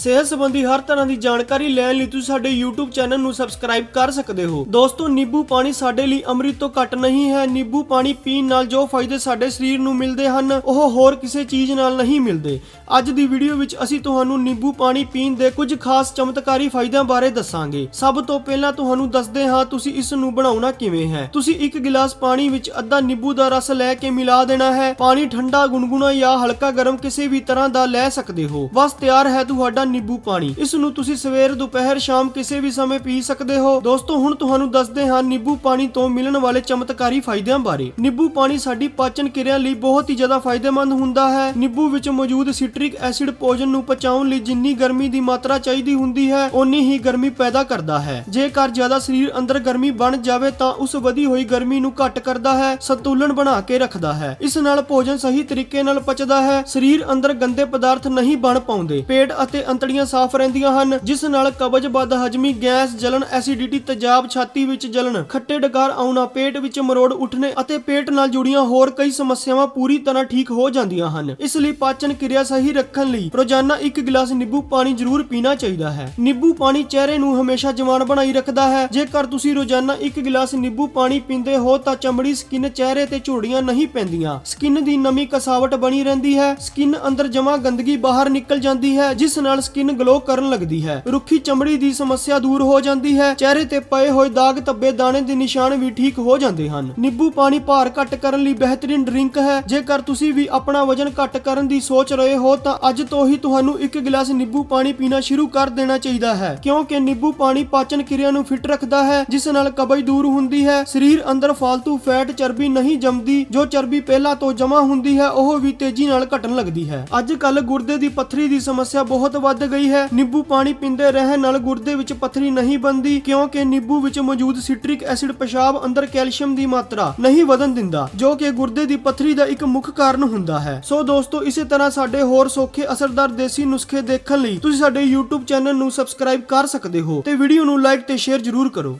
ਸਿਹਤ ਸੰਬੰਧੀ ਹਰ ਤਰ੍ਹਾਂ ਦੀ ਜਾਣਕਾਰੀ ਲੈਣ ਲਈ ਤੁਸੀਂ ਸਾਡੇ YouTube ਚੈਨਲ ਨੂੰ ਸਬਸਕ੍ਰਾਈਬ ਕਰ ਸਕਦੇ ਹੋ। ਦੋਸਤੋ, ਨਿੰਬੂ ਪਾਣੀ ਸਾਡੇ ਲਈ ਅੰਮ੍ਰਿਤ ਤੋਂ ਘੱਟ ਨਹੀਂ ਹੈ। ਨਿੰਬੂ ਪਾਣੀ ਪੀਣ ਨਾਲ ਜੋ ਫਾਇਦੇ ਸਾਡੇ ਸਰੀਰ ਨੂੰ ਮਿਲਦੇ ਹਨ, ਉਹ ਹੋਰ ਕਿਸੇ ਚੀਜ਼ ਨਾਲ ਨਹੀਂ ਮਿਲਦੇ। ਅੱਜ ਦੀ ਵੀਡੀਓ ਵਿੱਚ ਅਸੀਂ ਤੁਹਾਨੂੰ ਨਿੰਬੂ ਪਾਣੀ ਪੀਣ ਦੇ ਕੁਝ ਖਾਸ ਚਮਤਕਾਰੀ ਫਾਇਦਿਆਂ ਬਾਰੇ ਦੱਸਾਂਗੇ। ਸਭ ਤੋਂ ਪਹਿਲਾਂ ਤੁਹਾਨੂੰ ਦੱਸਦੇ ਹਾਂ ਤੁਸੀਂ ਇਸ ਨੂੰ ਬਣਾਉਣਾ ਕਿਵੇਂ ਹੈ। ਤੁਸੀਂ ਇੱਕ ਗਿਲਾਸ ਪਾਣੀ ਵਿੱਚ ਅੱਧਾ ਨਿੰਬੂ ਦਾ ਰਸ ਲੈ ਕੇ ਮਿਲਾ ਦੇਣਾ ਹੈ। ਪਾਣੀ ਠੰਡਾ ਗੁਨਗੁਣਾ ਜਾਂ ਹਲਕਾ ਗਰਮ ਕਿਸੇ ਵੀ ਤਰ੍ਹਾਂ ਦਾ ਲੈ ਸਕਦੇ ਹੋ। ਬਸ ਤਿਆਰ ਹੈ ਤੁਹਾਡਾ ਨਿੰਬੂ ਪਾਣੀ। ਇਸ ਨੂੰ ਤੁਸੀਂ ਸਵੇਰ, ਦੁਪਹਿਰ, ਸ਼ਾਮ ਕਿਸੇ ਵੀ ਸਮੇਂ ਪੀ ਸਕਦੇ ਹੋ। ਦੋਸਤੋ, ਹੁਣ ਤੁਹਾਨੂੰ ਦੱਸਦੇ ਹਾਂ ਨਿੰਬੂ ਪਾਣੀ ਤੋਂ ਮਿਲਣ ਵਾਲੇ ਚਮਤਕਾਰੀ ਫਾਇਦਿਆਂ ਬਾਰੇ। ਨਿੰਬੂ ਪਾਣੀ ਸਾਡੀ ਪਾਚਨ ਕਿਰਿਆ ਲਈ ਬਹੁਤ ਹੀ ਜ਼ਿਆਦਾ ਫਾਇਦੇਮੰਦ ਹੁੰਦਾ ਹੈ। ਨਿੰਬੂ ਵਿੱਚ ਮੌਜੂਦ ਸਿਟ੍ਰਿਕ ਐਸਿਡ ਭੋਜਨ ਨੂੰ ਪਚਾਉਣ ਲਈ ਜਿੰਨੀ ਗਰਮੀ ਦੀ ਮਾਤਰਾ ਚਾਹੀਦੀ ਹੁੰਦੀ ਹੈ, ਓਨੀ ਹੀ ਗਰਮੀ ਪੈਦਾ ਕਰਦਾ ਹੈ। ਜੇਕਰ ਜ਼ਿਆਦਾ ਸਰੀਰ ਅੰਦਰ ਗਰਮੀ ਬਣ ਜਾਵੇ ਤਾਂ ਉਸ ਵਧੀ ਹੋਈ ਗਰਮੀ ਨੂੰ ਘੱਟ ਕਰਦਾ ਹੈ, ਸੰਤੁਲਨ ਬਣਾ ਕੇ ਰੱਖਦਾ ਹੈ। ਇਸ ਨਾਲ ਭੋਜਨ ਸਹੀ ਤਰੀਕੇ ਨਾਲ ਪਚਦਾ ਹੈ। ਸਰੀਰ ਅੰਦਰ ਗੰਦੇ ਪਦਾਰਥ ਨਹੀਂ ਬਣ ਪਾਉਂਦੇ। ਪੇਟ ਅਤੇ ਅੰਤੜੀਆਂ ਸਾਫ਼ ਰਹਿੰਦੀਆਂ ਹਨ, ਜਿਸ ਨਾਲ ਕਬਜ਼, ਬਦ ਹਜਮੀ, ਗੈਸ ਜਲਨ ਐਸਿਡਿਟੀ, ਤੇਜ਼ਾਬ, ਛਾਤੀ ਵਿੱਚ ਜਲਨ ਖੱਟੇ ਡਕਾਰ ਆਉਣਾ, ਪੇਟ ਵਿੱਚ ਮਰੋੜ ਉੱਠਣੇ ਅਤੇ ਪੇਟ ਨਾਲ ਜੁੜੀਆਂ ਹੋਰ ਕਈ ਸਮੱਸਿਆਵਾਂ ਪੂਰੀ ਤਰ੍ਹਾਂ ਠੀਕ ਹੋ ਜਾਂਦੀਆਂ ਹਨ। ਇਸ ਲਈ ਪਾਚਨ ਕਿਰਿਆ ਸਹੀ ਰੱਖਣ ਲਈ ਰੋਜ਼ਾਨਾ ਇੱਕ ਗਿਲਾਸ ਨਿੰਬੂ ਪਾਣੀ ਜ਼ਰੂਰ ਪੀਣਾ ਚਾਹੀਦਾ ਹੈ। ਨਿੰਬੂ ਪਾਣੀ ਚਿਹਰੇ ਨੂੰ ਹਮੇਸ਼ਾ ਜਵਾਨ ਬਣਾਈ ਰੱਖਦਾ ਹੈ। ਜੇਕਰ ਤੁਸੀਂ ਰੋਜ਼ਾਨਾ ਇੱਕ ਗਿਲਾਸ ਨਿੰਬੂ ਪਾਣੀ ਪੀਂਦੇ ਹੋ ਤਾਂ ਚਮੜੀ ਸਕਿਨ ਚਿਹਰੇ ਤੇ ਝੁਰੜੀਆਂ ਨਹੀਂ ਪੈਂਦੀਆਂ। ਸਕਿਨ ਦੀ ਨਮੀ ਕਸਾਵਟ ਬਣੀ ਰਹਿੰਦੀ ਹੈ। ਸਕਿਨ ਅੰਦਰ ਜਮਾ ਗੰਦਗੀ ਬਾਹਰ ਨਿਕਲ ਜਾਂਦੀ ਹੈ, ਜਿਸ ਨਾਲ ਨਾਲ ਸਕਿਨ ਗਲੋ ਕਰਨ ਲੱਗਦੀ ਹੈ। ਰੁੱਖੀ ਚਮੜੀ ਦੀ ਸਮੱਸਿਆ ਦੂਰ ਹੋ ਜਾਂਦੀ ਹੈ। ਚਿਹਰੇ ਤੇ ਪਏ ਹੋਏ ਦਾਗ ਧੱਬੇ ਦਾਣੇ ਦੇ ਨਿਸ਼ਾਨ ਵੀ ਠੀਕ ਹੋ ਜਾਂਦੇ ਹਨ। ਨਿੰਬੂ ਪਾਣੀ ਭਾਰ ਘੱਟ ਕਰਨ ਲਈ ਬਿਹਤਰੀਨ ਡਰਿੰਕ ਹੈ। ਜੇਕਰ ਤੁਸੀਂ ਵੀ ਆਪਣਾ ਵਜਨ ਘੱਟ ਕਰਨ ਦੀ ਸੋਚ ਰਹੇ ਹੋ, ਤਾਂ ਅੱਜ ਤੋਂ ਹੀ ਤੁਹਾਨੂੰ ਇੱਕ ਗਿਲਾਸ ਨਿੰਬੂ ਪਾਣੀ ਪੀਣਾ ਸ਼ੁਰੂ ਕਰ ਦੇਣਾ ਚਾਹੀਦਾ ਹੈ। ਕਿਉਂਕਿ ਨਿੰਬੂ ਪਾਣੀ ਪਾਚਨ ਕਿਰਿਆ ਨੂੰ ਫਿੱਟ ਰੱਖਦਾ ਹੈ, ਜਿਸ ਨਾਲ ਕਬਜ਼ ਦੂਰ ਹੁੰਦੀ ਹੈ। ਸਰੀਰ ਅੰਦਰ ਫालतू ਫੈਟ ਚਰਬੀ ਨਹੀਂ ਜੰਮਦੀ। ਜੋ ਚਰਬੀ ਪਹਿਲਾਂ ਤੋਂ ਜਮਾ ਹੁੰਦੀ ਹੈ, ਉਹ ਵੀ ਤੇਜ਼ੀ ਨਾਲ ਘਟਣ ਲੱਗਦੀ ਹੈ। ਅੱਜ ਕੱਲ ਗੁਰਦੇ ਦੀ ਪੱਥਰੀ ਦੀ ਸਮੱਸਿਆ ਬਹੁਤ ਵੱਧ ਗਈ ਹੈ। ਨਿੰਬੂ ਪਾਣੀ ਪੀਂਦੇ ਰਹਿਣ ਨਾਲ ਗੁਰਦੇ ਵਿੱਚ ਪੱਥਰੀ ਨਹੀਂ ਬਣਦੀ, ਕਿਉਂਕਿ ਨਿੰਬੂ ਵਿੱਚ ਮੌਜੂਦ ਸਿਟ੍ਰਿਕ ਐਸਿਡ ਪਿਸ਼ਾਬ ਅੰਦਰ ਕੈਲਸ਼ੀਅਮ ਦੀ ਮਾਤਰਾ ਨਹੀਂ ਵਧਣ ਦਿੰਦਾ, ਜੋ ਕਿ ਗੁਰਦੇ ਦੀ ਪੱਥਰੀ ਦਾ ਇੱਕ ਮੁੱਖ ਕਾਰਨ ਹੁੰਦਾ ਹੈ। ਸੋ ਦੋਸਤੋ, ਇਸੇ ਤਰ੍ਹਾਂ ਸਾਡੇ ਹੋਰ ਸੌਖੇ ਅਸਰਦਾਰ ਦੇਸੀ ਨੁਸਖੇ ਦੇਖਣ ਲਈ ਤੁਸੀਂ ਸਾਡੇ YouTube ਚੈਨਲ ਨੂੰ ਸਬਸਕ੍ਰਾਈਬ ਕਰ ਸਕਦੇ ਹੋ ਤੇ ਵੀਡੀਓ ਨੂੰ ਲਾਈਕ ਤੇ ਸ਼ੇਅਰ ਜ਼ਰੂਰ ਕਰੋ।